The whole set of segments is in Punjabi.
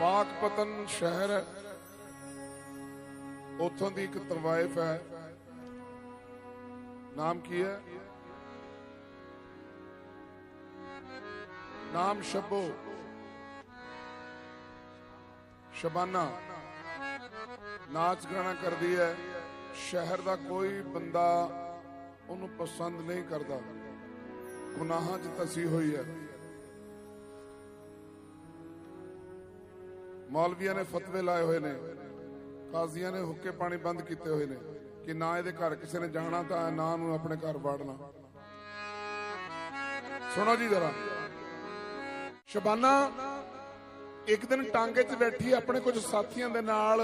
ਪਾਕਪਤਨ ਸ਼ਹਿਰ ਹੈ। ਦੀ ਇੱਕ ਤਵਾਇਫ ਹੈ। ਨਾਮ ਕੀ ਹੈ? ਨਾਮ ਸ਼ਬੋ। ਸ਼ਬਾਨਾ। ਨਾਚ ਗਾਣਾ ਕਰਦੀ ਹੈ। ਸ਼ਹਿਰ ਦਾ ਕੋਈ ਬੰਦਾ ਉਹਨੂੰ ਪਸੰਦ ਨਹੀਂ ਕਰਦਾ। ਗੁਨਾਹਾਂ 'ਚ ਤਸੀ ਹੋਈ ਹੈ। ਮੌਲਵੀਆਂ ਨੇ ਫਤਵੇ ਲਾਏ ਹੋਏ ਨੇ। ਕਾਜ਼ੀਆਂ ਨੇ ਹੁੱਕੇ ਪਾਣੀ ਬੰਦ ਕੀਤੇ ਹੋਏ ਨੇ। ਕਿ ਨਾ ਇਹਦੇ ਘਰ ਕਿਸੇ ਨੇ ਜਾਣਾ ਤਾਂ ਨਾ ਨੂੰ ਆਪਣੇ ਘਰ ਵਾੜਨਾ। ਸੁਣੋ ਜੀ ਜਰਾ। ਸ਼ਬਾਨਾ, ਇੱਕ ਦਿਨ ਟਾਂਗੇ 'ਚ ਬੈਠੀ ਆਪਣੇ ਕੁਝ ਸਾਥੀਆਂ ਦੇ ਨਾਲ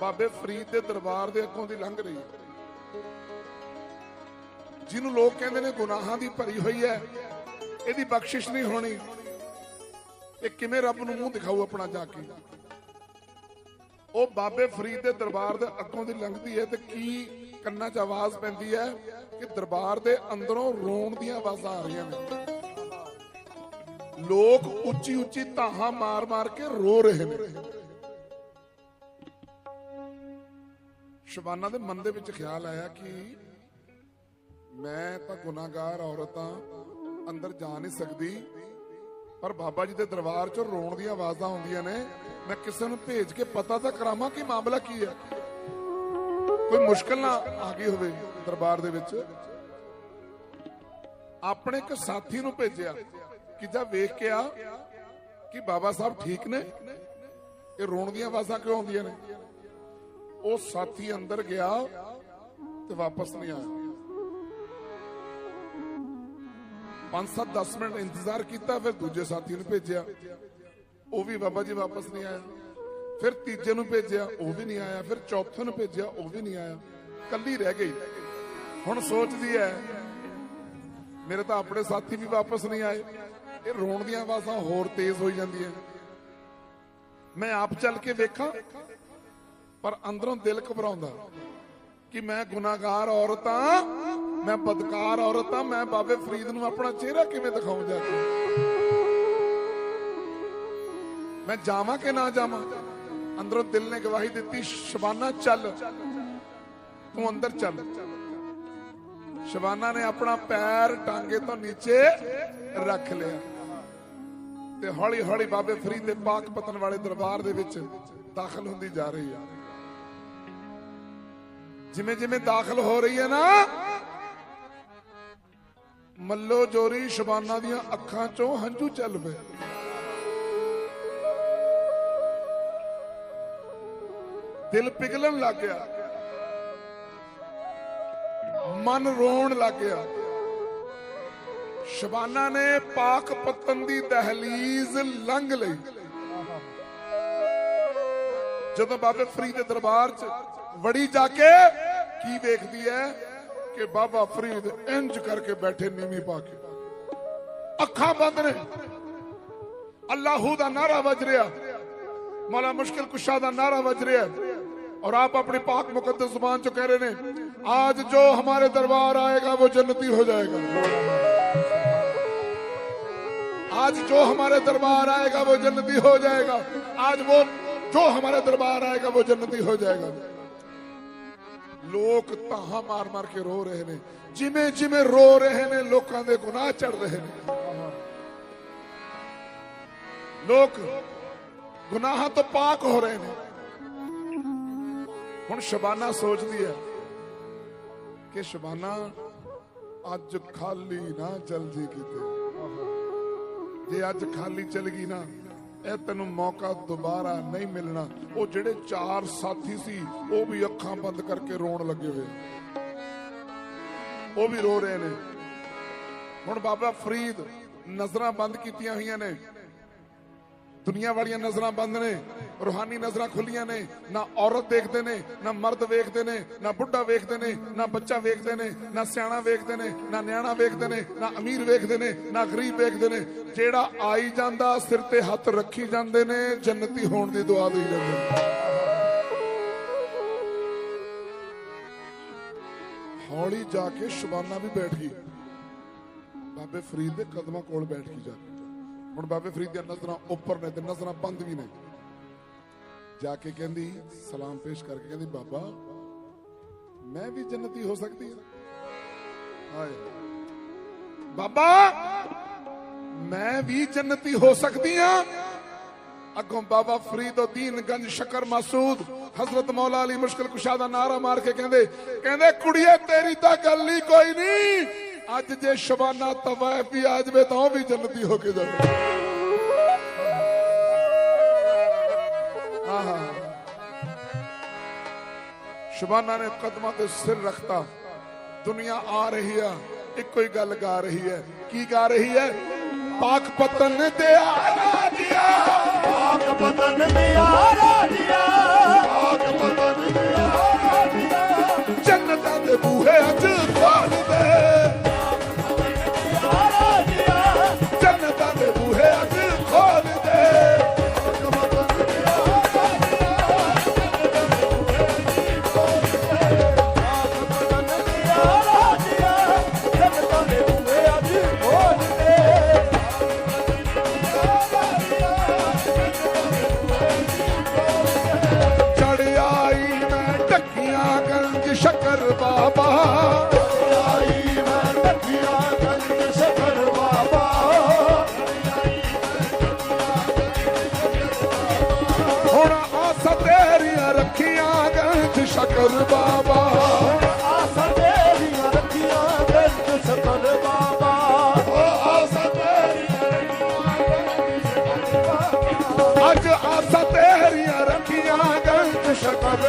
ਬਾਬੇ ਫਰੀਦ ਦੇ ਦਰਬਾਰ ਦੇ ਅੱਗੋਂ ਦੀ ਲੰਘ ਰਹੀ। ਜਿਹਨੂੰ ਲੋਕ ਕਹਿੰਦੇ ਨੇ ਗੁਨਾਹਾਂ ਦੀ ਭਰੀ ਹੋਈ ਹੈ। ਇਹਦੀ ਬਖਸ਼ਿਸ਼ ਨਹੀਂ ਹੋਣੀ। ਇਹ ਕਿਵੇਂ ਰੱਬ ਨੂੰ ਮੂੰਹ ਦਿਖਾਊ ਆਪਣਾ ਜਾ ਕੇ? ਉਹ ਬਾਬੇ ਫਰੀਦ ਦੇ ਦਰਬਾਰ ਦੇ ਅੱਗੋਂ ਦੀ ਲੰਘਦੀ ਹੈ ਤੇ ਕੀ ਕੰਨਾਂ 'ਚ ਆਵਾਜ਼ ਪੈਂਦੀ ਹੈ ਕਿ ਦਰਬਾਰ ਦੇ ਅੰਦਰੋਂ ਰੋਣ ਦੀਆਂ ਆਵਾਜ਼ਾਂ ਆ ਰਹੀਆਂ ਨੇ। ਲੋਕ ਉੱਚੀ ਉੱਚੀ ਧਾਹਾਂ ਮਾਰ-ਮਾਰ ਕੇ ਰੋ ਰਹੇ ਨੇ। ਸ਼ਬਾਨਾ ਦੇ ਮਨ ਦੇ ਵਿੱਚ ਖਿਆਲ ਆਇਆ ਕਿ ਮੈਂ ਤਾਂ ਗੁਨਾਹਗਾਰ ਔਰਤਾਂ ਅੰਦਰ ਜਾ ਨਹੀਂ ਸਕਦੀ। ਪਰ ਬਾਬਾ ਜੀ ਦੇ ਦਰਬਾਰ 'ਚ ਰੋਣ ਦੀਆਂ ਆਵਾਜ਼ਾਂ ਆਉਂਦੀਆਂ ਨੇ। ਮੈਂ ਕਿਸੇ ਨੂੰ ਭੇਜ ਕੇ ਪਤਾ ਤਾਂ ਕਰਾਵਾਂ ਕਿ ਮਾਮਲਾ ਕੀ ਹੈ। ਕੋਈ ਮੁਸ਼ਕਲ ਨਾ ਆ ਗਈ ਹੋਵੇ ਦਰਬਾਰ ਦੇ ਵਿੱਚ। ਆਪਣੇ ਇੱਕ ਸਾਥੀ ਨੂੰ ਭੇਜਿਆ ਕਿ ਜਾ ਵੇਖ ਕੇ ਆ ਕਿ ਬਾਬਾ ਸਾਹਿਬ ਠੀਕ ਨੇ। ਇਹ ਰੋਣ ਦੀਆਂ ਆਵਾਜ਼ਾਂ ਕਿਉਂ ਆਉਂਦੀਆਂ ਨੇ? ਉਹ ਸਾਥੀ ਅੰਦਰ ਗਿਆ ਤੇ ਵਾਪਸ ਨਹੀਂ ਆਇਆ। 5-7 10 ਮਿੰਟ ਇੰਤਜ਼ਾਰ ਕੀਤਾ, ਫਿਰ ਦੂਜੇ ਸਾਥੀ ਨੂੰ ਭੇਜਿਆ। ਉਹ ਵੀ ਬਾਬਾ ਜੀ ਵਾਪਸ ਨਹੀਂ ਆਇਆ। ਫਿਰ ਤੀਜੇ ਨੂੰ ਭੇਜਿਆ, ਉਹ ਵੀ ਨਹੀਂ ਆਇਆ। ਫਿਰ ਚੌਥੇ ਨੂੰ ਭੇਜਿਆ, ਉਹ ਵੀ ਨਹੀਂ ਆਇਆ। ਕੱਲੀ ਰਹਿ ਗਈ। ਹੁਣ ਸੋਚਦੀ ਹੈ, ਮੇਰੇ ਤਾਂ ਆਪਣੇ ਸਾਥੀ ਵੀ ਵਾਪਸ ਨਹੀਂ ਆਏ। ਇਹ ਰੋਣ ਦੀਆਂ ਆਵਾਜ਼ਾਂ ਹੋਰ ਤੇਜ਼ ਹੋਈ ਜਾਂਦੀਆਂ। ਮੈਂ ਆਪ ਚੱਲ ਕੇ ਵੇਖਾਂ, ਪਰ ਅੰਦਰੋਂ ਦਿਲ ਘਬਰਾਉਂਦਾ ਕਿ ਮੈਂ ਗੁਨਾਹਗਾਰ ਔਰਤ ਹਾਂ। ਮੈਂ ਬਦਕਾਰ ਔਰਤ ਹਾਂ, ਮੈਂ ਬਾਬੇ ਫਰੀਦ ਨੂੰ ਆਪਣਾ ਚਿਹਰਾ ਕਿਵੇਂ ਦਿਖਾਉਂ ਜਾ ਕੇ? ਮੈਂ ਜਾਵਾਂ ਕਿ ਨਾ ਜਾਵਾਂ? ਅੰਦਰੋਂ ਦਿਲ ਨੇ ਗਵਾਹੀ ਦਿੱਤੀ, ਸ਼ਬਾਨਾ ਚੱਲ। ਤੂੰ ਅੰਦਰ ਚੱਲ। ਸ਼ਬਾਨਾ ਨੇ ਆਪਣਾ ਪੈਰ ਟਾਂਗੇ ਤੋਂ ਨੀਚੇ ਰੱਖ ਲਿਆ। ਤੇ ਹੌਲੀ ਹੌਲੀ ਬਾਬੇ ਫਰੀਦ ਦੇ ਪਾਕ ਪਤਨ ਵਾਲੇ ਦਰਬਾਰ ਦੇ ਵਿੱਚ ਦਾਖਲ ਹੁੰਦੀ ਜਾ ਰਹੀ ਹੈ ਜਿਵੇਂ ਜਿਵੇਂ ਦਾਖਲ ਹੋ ਰਹੀ ਹੈ ਨਾ ਮੱਲੋ ਜੋਰੀ ਸ਼ਬਾਨਾ ਦੀਆਂ ਅੱਖਾਂ ਚੋਂ ਹੰਝੂ ਚੱਲ ਪਏ। ਦਿਲ ਪਿਘਲਣ ਲੱਗ ਗਿਆ। ਮਨ ਰੋਣ ਲੱਗ ਗਿਆ। ਸ਼ਬਾਨਾ ਨੇ ਪਾਕ ਪਤਨ ਦੀ ਦਹਲੀਜ਼ ਲੰਘ ਲਈ। ਜਦੋਂ ਬਾਬੇ ਫਰੀਦ ਦੇ ਦਰਬਾਰ 'ਚ ਵੜੀ ਜਾ ਕੇ ਕੀ ਵੇਖਦੀ ਹੈ के बाबा फरीद इंज करके बैठे नीमी पाके। अखा बंद ने। अल्लाहू का नारा बज रहा। मौला मुश्किल कुशा का नारा बज रहा। और आप अपनी पाक मुकदस ज़ुबान चो कह रहे ने आज जो हमारे दरबार आएगा, वो जन्नती हो जाएगा। आज जो हमारे दरबार आएगा, वो जन्नती हो जाएगा। आज वो, जो हमारे दरबार आएगा, वो जन्नती हो जाएगा। ਲੋਕ ਤਾਹਾਂ ਮਾਰ ਮਾਰ ਕੇ ਰੋ ਰਹੇ ਨੇ। ਜਿਵੇਂ ਜਿਵੇਂ ਰੋ ਰਹੇ ਨੇ, ਲੋਕਾਂ ਦੇ ਗੁਨਾਹ ਚੜ ਰਹੇ ਨੇ। ਲੋਕ ਗੁਨਾਹਾਂ ਤੋਂ ਪਾਕ ਹੋ ਰਹੇ ਨੇ। ਹੁਣ ਸ਼ਬਾਨਾ ਸੋਚਦੀ ਹੈ ਕਿ ਸ਼ਬਾਨਾ ਅੱਜ ਖਾਲੀ ਨਾ ਚਲ ਜੇ ਕਿਤੇ। ਜੇ ਅੱਜ ਖਾਲੀ ਚਲ ਗਈ ਨਾ ਇਹ ਤੈਨੂੰ ਮੌਕਾ ਦੁਬਾਰਾ ਨਹੀਂ ਮਿਲਣਾ। ਉਹ ਜਿਹੜੇ ਚਾਰ ਸਾਥੀ ਸੀ, ਉਹ ਵੀ ਅੱਖਾਂ ਬੰਦ ਕਰਕੇ ਰੋਣ ਲੱਗੇ ਹੋਏ। ਉਹ ਵੀ ਰੋ ਰਹੇ ਨੇ। ਹੁਣ ਬਾਬਾ ਫਰੀਦ ਨਜ਼ਰਾਂ ਬੰਦ ਕੀਤੀਆਂ ਹੋਈਆਂ ਨੇ। ਦੁਨੀਆ ਵਾਲੀਆਂ ਨਜ਼ਰਾਂ ਬੰਦ ਨੇ, ਰੂਹਾਨੀ ਨਜ਼ਰਾਂ ਖੁੱਲੀਆਂ ਨੇ, ਨਾ ਔਰਤ ਦੇਖਦੇ ਨੇ, ਨਾ ਮਰਦ ਵੇਖਦੇ ਨੇ, ਨਾ ਬੁੱਢਾ ਵੇਖਦੇ ਨੇ, ਨਾ ਬੱਚਾ ਵੇਖਦੇ ਨੇ, ਨਾ ਸਿਆਣਾ ਵੇਖਦੇ ਨੇ, ਨਾ ਨਿਆਣਾ ਵੇਖਦੇ ਨੇ, ਨਾ ਅਮੀਰ ਵੇਖਦੇ ਨੇ, ਨਾ ਗਰੀਬ ਵੇਖਦੇ ਨੇ, ਜਿਹੜਾ ਆਈ ਜਾਂਦਾ ਸਿਰ ਤੇ ਹੱਥ ਰੱਖੀ ਜਾਂਦੇ ਨੇ, ਜੰਨਤੀ ਹੋਣ ਦੀ ਦੁਆ ਦੇਈ ਜਾਂਦੇ ਨੇ। ਹੌਲੀ ਜਾ ਕੇ ਸ਼ਬਾਨਾ ਵੀ ਬੈਠ ਗਈ। ਬਾਬੇ ਫਰੀਦ ਦੇ ਕਦਮਾਂ ਕੋਲ ਬੈਠ ਗਈ ਜਾ ਕੇ। ਹੁਣ ਬਾਬੇ ਫਰੀਦ ਦੀਆਂ ਨਜ਼ਰਾਂ ਉੱਪਰ ਨੇ ਤੇ ਨਜ਼ਰਾਂ ਬੰਦ ਵੀ ਨੇ। ਜਾ ਕੇ ਕਹਿੰਦੀ, ਸਲਾਮ ਪੇਸ਼ ਕਰਕੇ ਕਹਿੰਦੀ, ਬਾਬਾ, ਮੈਂ ਵੀ ਜੰਨਤੀ ਹੋ ਸਕਦੀ ਹਾਂ। ਹਾਏ ਬਾਬਾ, ਮੈਂ ਵੀ ਜੰਨਤੀ ਹੋ ਸਕਦੀ ਹਾਂ। ਅੱਗੋਂ ਬਾਬਾ ਫਰੀਦਉਦੀਨ ਗੰਜ ਸ਼ਕਰ ਮਾਸੂਦ, ਹਜ਼ਰਤ ਮੌਲਾ ਅਲੀ ਮੁਸ਼ਕਿਲ ਕੁਸ਼ਾ ਦਾ ਨਾਰਾ ਮਾਰ ਕੇ ਕਹਿੰਦੇ ਕਹਿੰਦੇ, ਕੁੜੀਏ, ਤੇਰੀ ਤਾਂ ਗੱਲ ਹੀ ਕੋਈ ਨਹੀਂ। ਅੱਜ ਜੇ ਸ਼ਬਾਨਾ ਤਵਾਇਫ ਵੀ ਆ ਜਾਵੇ ਤਾਂ ਉਹ ਵੀ ਜੰਨਤੀ ਹੋ ਕੇ ਜਾਵੇ। ਆਹਾ ਸ਼ਬਾਨਾ ਨੇ ਕਦਮਾਂ ਤੇ ਸਿਰ ਰੱਖਤਾ। ਦੁਨੀਆ ਆ ਰਹੀ ਆ, ਇੱਕੋ ਹੀ ਗੱਲ ਗਾ ਰਹੀ ਹੈ। ਕੀ ਗਾ ਰਹੀ ਹੈ? ਪਾਕ ਪਤਨ ਤੇ ਆ ਗਿਆ ਪਾਕ ਪਤਨ ਮਿਆਰਾ ਜੀਆ ਪਾਕ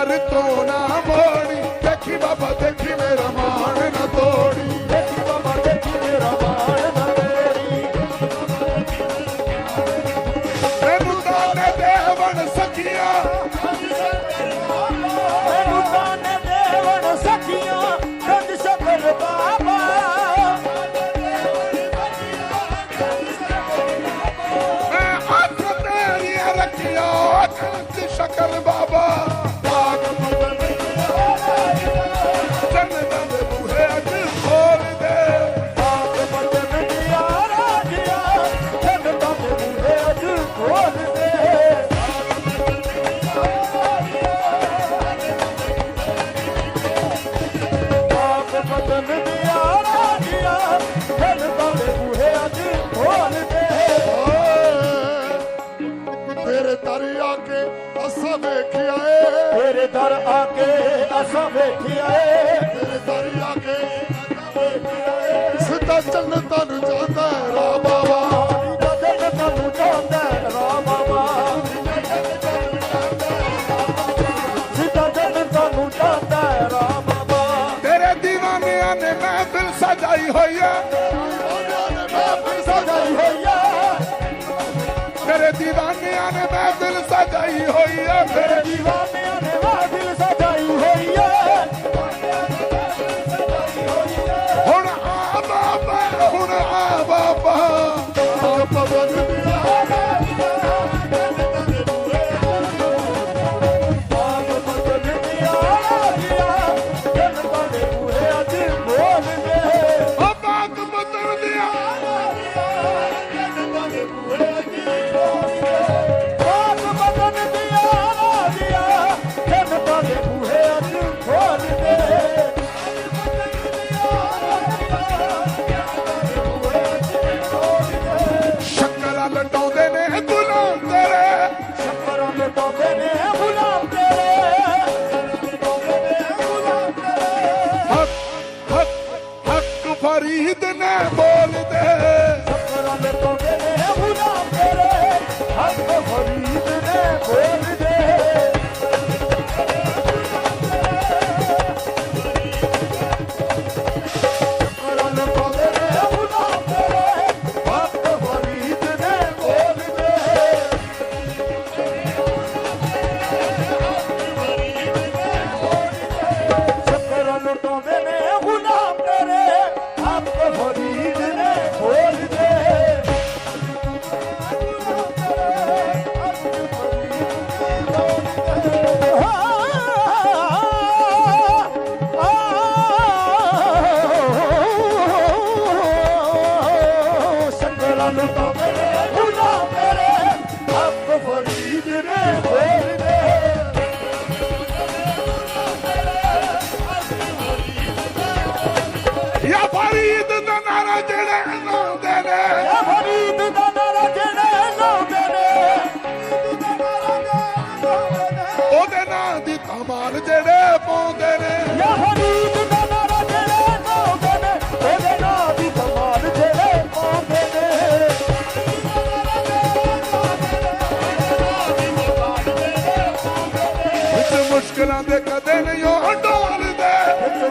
ਦਰ ਤੋਂ ਨਾ ਮੋੜੀ ਦੇਖੀ ਬਾਬਾ ਦੇਖੀ ਮੇਰਾ ਮਾਣ। ਅੱਜ ਖੋਲ ਦੇ ਤੇਰੇ ਦਰ ਆ ਕੇ ਅਸਾਂ ਵੇਖਿਆ ਏ। ਤੇਰੇ ਦਰ ਆ ਕੇ ਅਸਾਂ ਵੇਖਿਆ ਏ। ਤੇਰੇ ਦਰ ਆ ਕੇ ਸਿੱਧਾ ਜੰਨਤਾਂ ਨੂੰ ਜਾਂਦਾ ਹੈ ਸਦਾਈ ਹੋਇਆ ਸਦਾਈ ਹੋਇਆ ਮੇਰੇ دیਵਾਨਿਆਂ ਨੇ ਮਹਿਫਿਲ ਸਜਾਈ ਹੋਈ ਆ। ਮੇਰੇ دیਵਾਨੇ ਵਿੱਚ ਕਦੇ ਨਹੀਂ ਉਹ ਡੋਲਦੇ। ਵਿੱਚ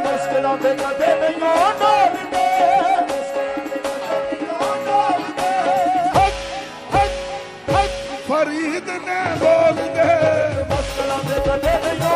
ਦੇ ਕਦੇ ਨਹੀਂ ਉਹ ਡੋਲਦੇ। ਫਰੀਦ ਨੇ ਬੋਲਦੇ। ਮੁਸ਼ਕਲਾਂ ਦੇ ਕਦੇ ਨਹੀਂ